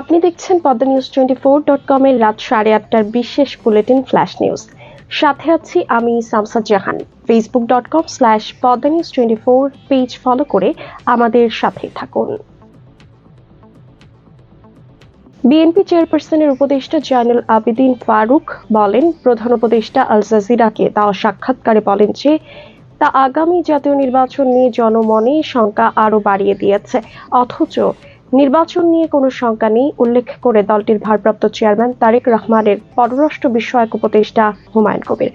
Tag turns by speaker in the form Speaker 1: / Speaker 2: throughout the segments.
Speaker 1: আপনি দেখছেন Padma news twenty four dot কমের রাত সাড়ে আটটার বিশেষ বুলেটিন ফ্ল্যাশ নিউজ। সাথে আছি আমি Samsad Jahan. Facebook dot com slash Padma news twenty four page follow করে আমাদের সাথে থাকুন। বিএনপি চেয়ারপারসনের উপদেষ্টা জয়নুল আবেদিন ফারুক বলেন, প্রধান উপদেষ্টা আল জাজিরাকে দেওয়া সাক্ষাৎকারে বলেন যে, তা আগামী জাতীয় নির্বাচন নিয়ে জনমনে শঙ্কা আরও বাড়িয়ে দিয়েছে। অথচ নির্বাচন নিয়ে কোনো শঙ্কা নেই, উল্লেখ করে দলটির ভারপ্রাপ্ত চেয়ারম্যান তারেক রহমানের পররাষ্ট্র বিষয়ক উপদেষ্টা হুমায়ুন কবির।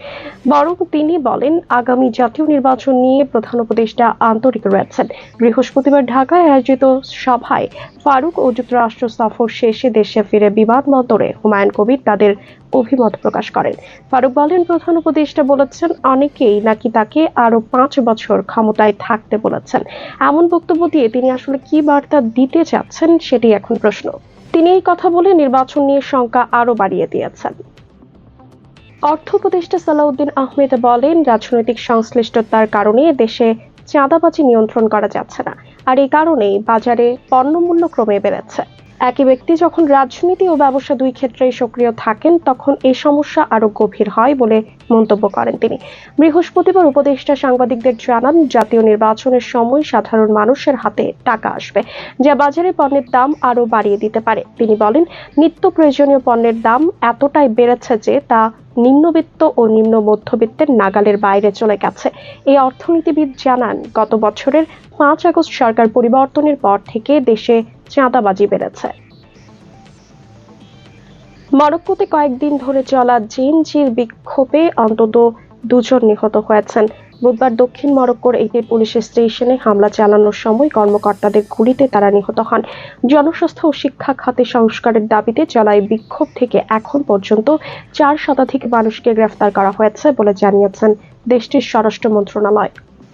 Speaker 1: বরং তিনি বলেন, আগামী জাতীয় নির্বাচন নিয়ে প্রধান উপদেষ্টা আন্তরিক রয়েছেন। বৃহস্পতিবার ঢাকায় আয়োজিত সভায় ফারুক ও যুক্তরাষ্ট্র সফর শেষে দেশে ফিরে বিমানবন্দরে হুমায়ুন কবির তাদের অভিমত প্রকাশ করেন। ফারুক বলেন, প্রধান উপদেষ্টা বলেছেন, অনেকেই নাকি তাকে আরও পাঁচ বছর ক্ষমতায় থাকতে বলেছেন। এমন বক্তব্য দিয়ে তিনি আসলে কি বার্তা দিতে চাচ্ছেন সেটি এখন প্রশ্ন। তিনি এই কথা বলে নির্বাচন নিয়ে শঙ্কা আরও বাড়িয়ে দিয়েছেন। অর্থ উপদেষ্টা সালাউদ্দিন আহমেদ বলেন, রাজনৈতিক সংশ্লিষ্টতার কারণে দেশে চাঁদাবাজি নিয়ন্ত্রণ করা যাচ্ছে না। আর এই কারণেই বাজারে পণ্যমূল্য ক্রমে বেড়েছে। একই ব্যক্তি যখন রাজনীতি ও ব্যবসা দুই ক্ষেত্রেই সক্রিয় থাকেন, তখন এই সমস্যা আরও গভীর হয় বলে মন্তব্য করেন তিনি। বৃহস্পতিবার উপদেষ্টা সাংবাদিকদের জানান, জাতীয় নির্বাচনের সময় সাধারণ মানুষের হাতে টাকা আসবে, যা বাজারে পণ্যের দাম আরও বাড়িয়ে দিতে পারে। তিনি বলেন, নিত্য প্রয়োজনীয় পণ্যের দাম এতটাই বেড়েছে যে তা নিম্নবিত্ত ও নিম্ন মধ্যবিত্তের নাগালের বাইরে চলে গেছে। এই অর্থনীতিবিদ জানান, গত বছরের পাঁচ আগস্ট সরকার পরিবর্তনের পর থেকে দেশে চাঁদাবাজি বেড়েছে। মরক্কোতে কয়েকদিন ধরে চলা জিনজির বিক্ষোভে অন্তত দুজন নিহত হয়েছেন। বুধবার দক্ষিণ মরক্কোর একটি পুলিশ স্টেশনে হামলা চালানোর সময় কর্মকর্তাদের গুলিতে তারা নিহত হন। জনস্বাস্থ্য ও শিক্ষা খাতে সংস্কারের দাবিতে চলা এই বিক্ষোভ থেকে এখন পর্যন্ত চার শতাধিক মানুষকে গ্রেফতার করা হয়েছে বলে জানিয়েছেন দেশটির স্বরাষ্ট্র মন্ত্রণালয়।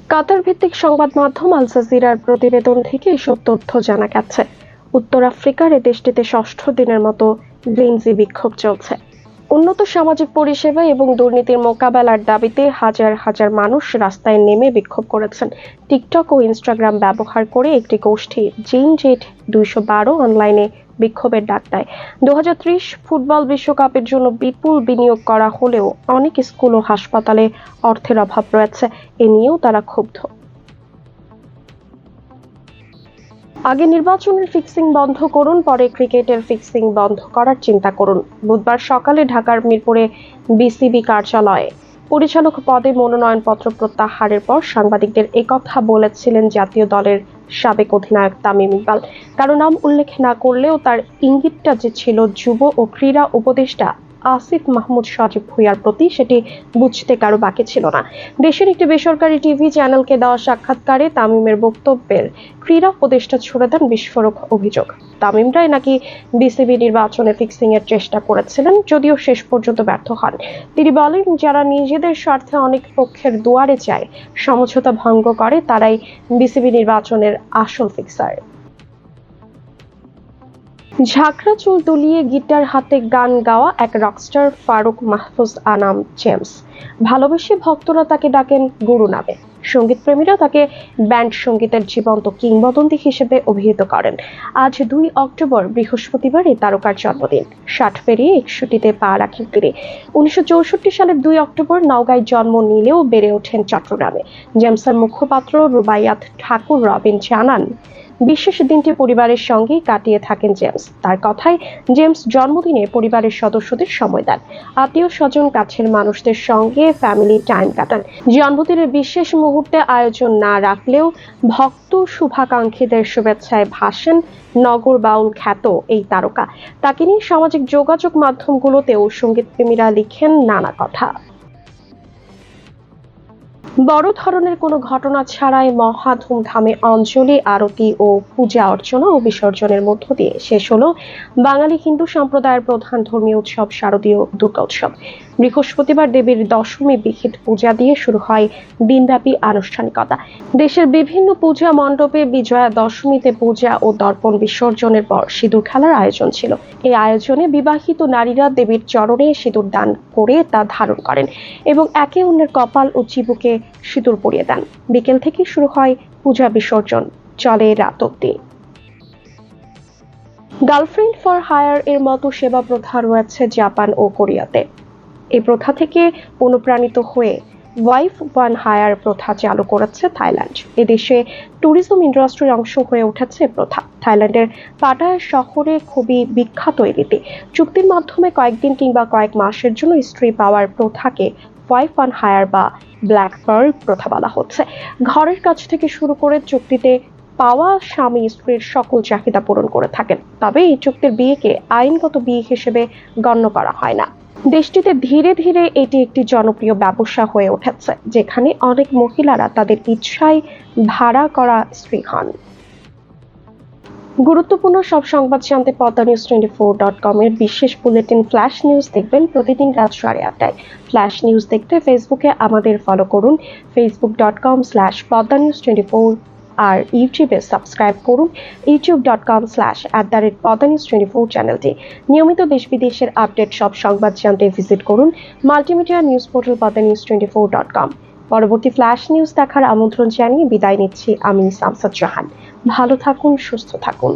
Speaker 1: কাতার ভিত্তিক সংবাদ মাধ্যম আল জাজিরার প্রতিবেদন থেকে এসব তথ্য জানা গেছে। উত্তর আফ্রিকার এ দেশটিতে ষষ্ঠ দিনের মতো গ্রিনজি বিক্ষোভ চলছে। উন্নত সামাজিক পরিষেবা এবং দুর্নীতির মোকাবেলার দাবিতে হাজার হাজার মানুষ রাস্তায় নেমে বিক্ষোভ করেছেন। টিকটক ও ইনস্টাগ্রাম ব্যবহার করে একটি গোষ্ঠী জিন জেট দুইশো বারো অনলাইনে বিক্ষোভের ডাক দেয়। দু হাজার ত্রিশ ফুটবল বিশ্বকাপের জন্য বিপুল বিনিয়োগ করা হলেও অনেক স্কুল ও হাসপাতালে অর্থের অভাব রয়েছে। এ নিয়েও তারা ক্ষুব্ধ। আগে নির্বাচনের ফিক্সিং বন্ধ করুন, পরে ক্রিকেটের ফিক্সিং বন্ধ করার চিন্তা করুন। বুধবার সকালে ঢাকার মিরপুরে বিসিবি কার্যালয়ে পরিচালক পদে মনোনয়নপত্র প্রত্যাহারের পর সাংবাদিকদের একথা বলেছিলেন জাতীয় দলের সাবেক অধিনায়ক তামিম ইকবাল। কারও নাম উল্লেখ না করলেও তার ইঙ্গিতটা যে ছিল যুব ও ক্রীড়া উপদেষ্টা আসিফ মাহমুদ সজীব ভুইয়ার প্রতি সেটি বুঝতে কারও বাকি ছিল না। দেশের একটি বেসরকারি টিভি চ্যানেলকে দেওয়া সাক্ষাৎকারে তামিমের বক্তব্যের ক্রীড়া উপদেষ্টা ছুড়ে দেন বিস্ফোরক অভিযোগ। তামিমরাই নাকি বিসিবি নির্বাচনে ফিক্সিং এর চেষ্টা করেছিলেন, যদিও শেষ পর্যন্ত ব্যর্থ হন। তিনি বলেন, যারা নিজেদের স্বার্থে অনেক পক্ষের দুয়ারে চায় সমঝোতা ভঙ্গ করে, তারাই বিসিবি নির্বাচনের আসল ফিক্সার ঝাঁকড়া চুল দুলিয়ে গিটার হাতে গান গাওয়া এক রকস্টার ফারুক মাহফুজ আনাম জেমস। ভালোবেসে ভক্তরা তাকে ডাকেন গুরু নামে। সংগীত প্রেমীরা তাকে ব্যান্ড সঙ্গীতের জীবন্ত কিংবদন্তি হিসেবে অভিহিত করেন। আজ দুই অক্টোবর বৃহস্পতিবার এই তারকার জন্মদিন। ষাট পেরিয়ে একষট্টিতে পা রাখেন তিনি। উনিশশো চৌষট্টি সালের দুই অক্টোবর নওগাঁয় জন্ম নিলেও বেড়ে ওঠেন চট্টগ্রামে। জেমসের মুখপাত্র রুবাইয়াত ঠাকুর রবিন জানান বিশেষ দিনটি পরিবারের সঙ্গেই কাটিয়ে থাকেন জেমস। তার কথায়, জেমস জন্মদিনে পরিবারের সদস্যদের সময় দেন। আত্মীয় স্বজন, কাছের মানুষদের সঙ্গে ফ্যামিলি টাইম কাটান। জন্মদিনের বিশেষ মুহূর্তে আয়োজন না রাখলেও ভক্ত শুভাকাঙ্ক্ষীদের শুভেচ্ছায় ভাসেন নগর বাউল খ্যাত এই তারকা। তাকে নিয়ে সামাজিক যোগাযোগ মাধ্যমগুলোতেও সঙ্গীতপ্রেমীরা লিখেন নানা কথা। বড় ধরনের কোনো ঘটনা ছাড়াই মহা ধুমধামে অঞ্জলি, আরতি ও পূজা অর্চনা ও বিসর্জনের মধ্য দিয়ে শেষ হলো বাঙালি হিন্দু সম্প্রদায়ের প্রধান ধর্মীয় উৎসব শারদীয় দুর্গা উৎসব। বৃহস্পতিবার দেবীর দশমী বিহিত পূজা দিয়ে শুরু হয় দিনব্যাপী আনুষ্ঠানিকতা। দেশের বিভিন্ন পূজা মণ্ডপে বিজয়া দশমীতে পূজা ও দর্পণ বিসর্জনের পর সিঁদুর খেলার আয়োজন ছিল। এই আয়োজনে বিবাহিত নারীরা দেবীর চরণে সিঁদুর দান করে তা ধারণ করেন এবং একে অন্যের কপাল ও চিবুকে সিঁদুর পরিয়ে দেন। বিকেল থেকে শুরু হয় পূজা বিসর্জন, চলে রাত অব্দি গার্লফ্রেন্ড ফর হায়ার এর মতো সেবা প্রথা রয়েছে জাপান ও কোরিয়াতে। এই প্রথা থেকে অনুপ্রাণিত হয়ে ওয়াইফ ওয়ান হায়ার প্রথা চালু করেছে থাইল্যান্ড। এদেশে ট্যুরিজম ইন্ডাস্ট্রির অংশ হয়ে উঠেছে প্রথা। থাইল্যান্ডের পাটায়া শহরে খুবই বিখ্যাত এই রীতি। চুক্তির মাধ্যমে কয়েকদিন কিংবা কয়েক মাসের জন্য স্ত্রী পাওয়ার প্রথাকে ওয়াইফ ওয়ান হায়ার বা ব্ল্যাক পার্ল প্রথা বলা হচ্ছে। ঘরের কাছ থেকে শুরু করে চুক্তিতে পাওয়া স্বামী স্ত্রীর সকল চাহিদা পূরণ করে থাকেন। তবে এই চুক্তির বিয়েকে আইনগত বিয়ে হিসেবে গণ্য করা হয় না। দেশটিতে ধীরে ধীরে এটি একটি জনপ্রিয় ব্যবসা হয়ে উঠেছে, যেখানে অনেক মহিলারা তাদের ইচ্ছায় ভাড়া করা স্ত্রী হন। গুরুত্বপূর্ণ সব সংবাদ জানতে Padma news twenty four dot com এর বিশেষ বুলেটিন ফ্ল্যাশ নিউজ দেখবেন প্রতিদিন রাত সাড়ে আটটায়। ফ্ল্যাশ নিউজ দেখতে ফেসবুকে আমাদের ফলো করুন Facebook dot com slash Padma news twenty four. আর ইউটিউবে সাবস্ক্রাইব করুন YouTube dot com slash at the rate Padma news twenty four চ্যানেলটি নিয়মিত দেশ বিদেশের আপডেট, সব সংবাদ জানতে ভিজিট করুন multimedia news portal Padma news twenty four dot com পরবর্তী ফ্ল্যাশ নিউজ দেখার আমন্ত্রণ জানিয়ে বিদায় নিচ্ছি আমি সামসাদ জাহান ভালো থাকুন, সুস্থ থাকুন।